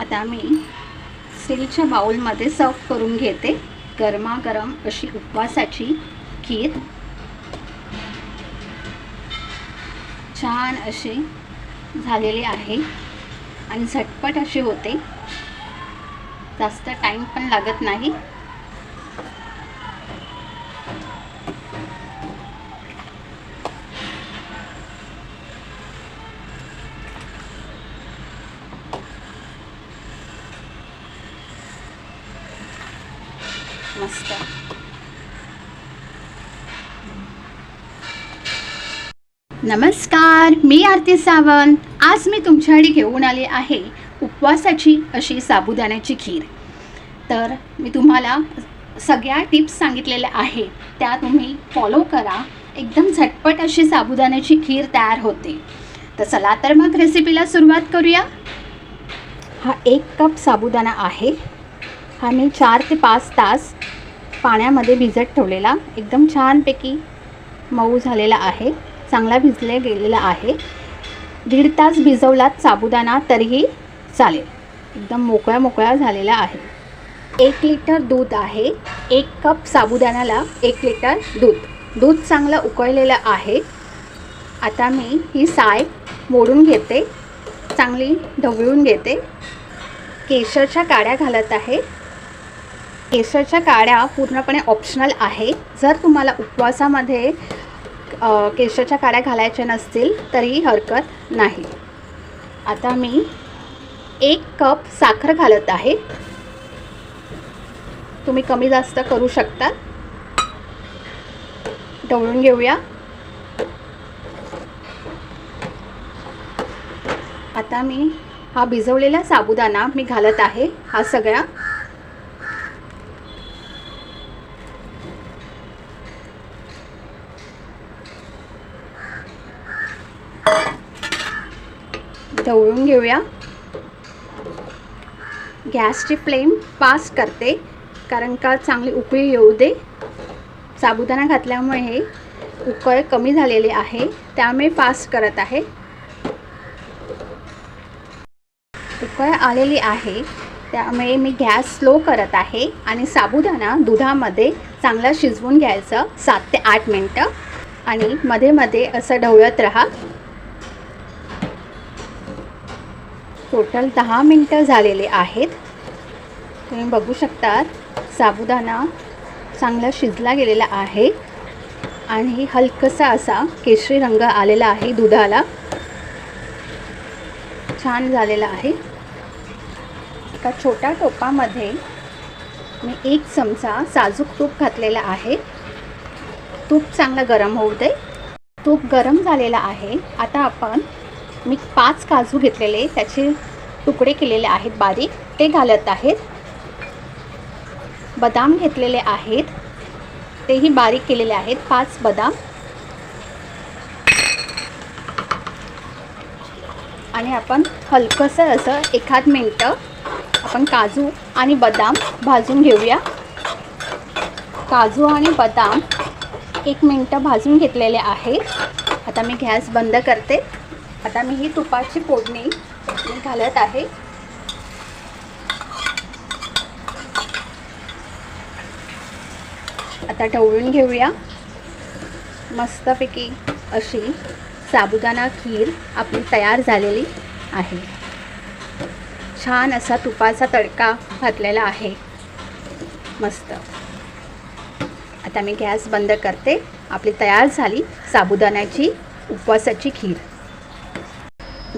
आता मी स्टीलच्या बाउलमध्ये सर्व करून घेते. गरमागरम अशी उपवासाची खीर. छान अशी झालेली आहे. आणि झटपट अशी होते. जास्त टाईम पण लागत नाही. मस्त नमस्कार मी आरती सावंत. आज मी तुमच्यासाठी घेऊन आले आहे उपवासाची अशी साबुदाण्याची खीर. तर मी तुम्हाला सगळ्या टिप्स सांगितलेल्या आहेत त्या तुम्ही फॉलो करा. एकदम झटपट अशी साबुदाण्याची खीर तयार होते. तर चला तर मग रेसिपीला सुरुवात करूया. हा एक कप साबुदाणा आहे. हा मी चार ते पाच तास पाण्यामध्ये भिजत ठेवलेला. एकदम छानपैकी मऊ झालेला आहे. चांगला भिजले गेलेला आहे. दीड तास भिजवलात साबुदाणा तरीही चालेल. एकदम मोकळ्या मोकळ्या झालेला आहे. एक लिटर दूध आहे. एक कप साबुदाण्याला एक लिटर दूध. दूध चांगलं उकळलेलं आहे. आता मी ही साय मोडून घेते. चांगली ढवळून घेते. केशरच्या काड्या घालत आहे. केसरच्या काड्या पूर्णपणे ऑप्शनल आहे जर तुम्हाला उपवासामध्ये केशरच्या काड्या घालायच्या नसतील तरी हरकत नाही. आता मी एक कप साखर घालत आहे. तुम्ही कमी जास्त करू शकता. ढवळून घेऊया. आता मी हा भिजवलेला साबुदाणा मी घालत आहे हा सगळा. ढवळून घेऊया. गॅसची फ्लेम पास करते कारण का चांगली उकळी येऊ दे. साबुदाणा घातल्यामुळे हे उकळ कमी झालेली आहे त्यामुळे पास करत आहे. उकळ आलेली आहे त्यामुळे मी गॅस स्लो करत आहे आणि साबुदाणा दुधामध्ये चांगला शिजवून घ्यायचं सात ते आठ मिनटं. आणि मध्ये मध्ये असं ढवळत राहा. टोटल दहा मिनटं झालेले आहेत. तुम्ही बघू शकतात साबुदाणा चांगला शिजला गेलेला आहे. आणि हलकसा असा केशरी रंग आलेला आहे दुधाला. छान झालेला आहे. एका छोट्या टोपामध्ये मी एक चमचा साजूक तूप घातलेला आहे. तूप चांगलं गरम होऊ दे. तूप गरम झालेला आहे. आता आपण मी पाच काजू घेतलेले त्याचे तुकडे केलेले आहेत बारीक ते घालत आहेत. बदाम घेतलेले आहेत तेही बारीक केलेले आहेत पाच बदाम. आणि आपण हलकंसं असं एखाद मिनटं आपण काजू आणि बदाम भाजून घेऊया. काजू आणि बदाम एक मिनटं भाजून घेतलेले आहे आता मी गॅस बंद करते. आता मी ही तुपाची फोडणी घालत आहे. आता ढवळून घेऊया. मस्तपैकी अशी साबुदाणा खीर आपली तयार झालेली आहे. छान असा तुपाचा तडका घातलेला आहे. मस्त. आता मी गॅस बंद करते. आपली तयार झाली साबुदाण्याची उपवासाची खीर.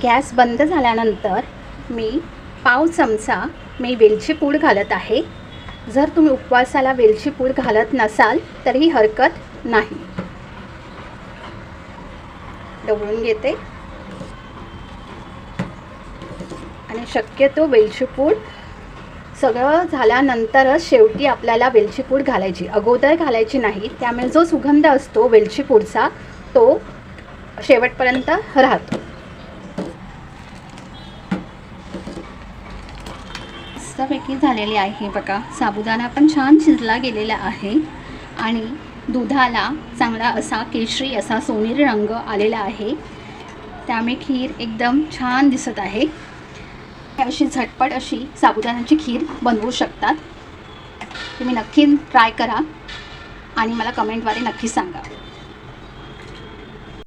गॅस बंद झाल्यानंतर मी पाव चमचा मी वेलची पूड घालत आहे. जर तुम्ही उपवासाला वेलची पूड घालत नसाल तरी हरकत नाही. ढवळून घेते. आणि शक्यतो वेलची पूड सगळं झाल्यानंतरच शेवटी आपल्याला वेलची पूड घालायची. अगोदर घालायची नाही त्यामुळे जो सुगंध असतो वेलची पूडचा तो शेवटपर्यंत राहतो. मस्तपैकी झालेली आहे बघा. साबुदाणा पण छान शिजला गेलेला आहे. आणि दुधाला चांगला असा केशरी असा सोनेरी रंग आलेला आहे. त्यामुळे खीर एकदम छान दिसत आहे. अशी झटपट अशी साबुदाण्याची खीर बनवू शकतात. तुम्ही नक्की ट्राय करा आणि मला कमेंटद्वारे नक्की सांगा.